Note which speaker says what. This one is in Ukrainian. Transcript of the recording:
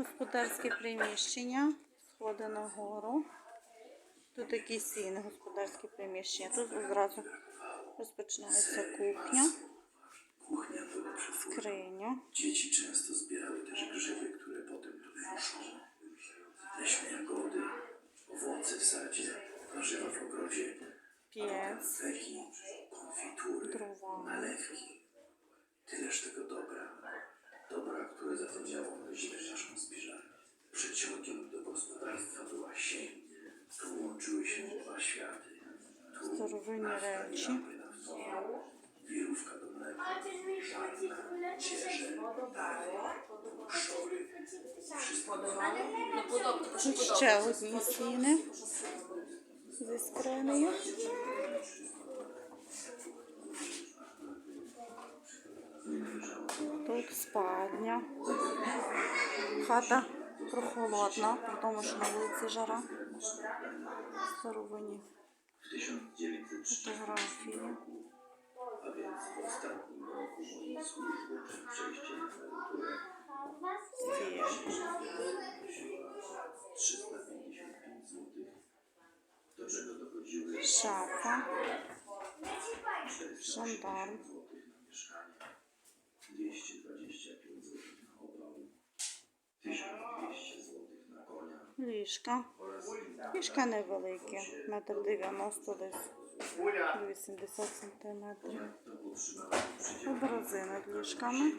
Speaker 1: Господарське приміщення, сходи на гору. Тут такі сіни, господарське приміщення. Тут одразу розпочинається кухня,
Speaker 2: Kuchnia była przepływa.
Speaker 1: скриня.
Speaker 2: Dzieci często zbierały też grzyby, które potem tutaj noszono. Leśne jagody, owoce w sadzie, warzywa w ogrodzie,
Speaker 1: Piec,
Speaker 2: feki, konfitury,
Speaker 1: Drewno.
Speaker 2: nalewki. Tyleż tego dobra. Dobra, które zapomniało myśleć naszą zbliżanie. Przeciągiem do gospodarstwa była sień. Tu łączyły się dwa światy. Tu
Speaker 1: Старовинні
Speaker 2: nafta i
Speaker 1: речі.
Speaker 2: lampy naftowe, wirówka do mleka, żarna, cieże, dary, szory.
Speaker 3: Ну.
Speaker 1: Тут спальня. Хата прохолодна, при тому, що на вулиці жара. Старовинні
Speaker 2: w 1903
Speaker 1: фотографії.
Speaker 2: a więc
Speaker 1: ліжка. Ліжка невелике, метр 90 десь 80 сантиметрів.
Speaker 2: to
Speaker 1: Образи над ліжками.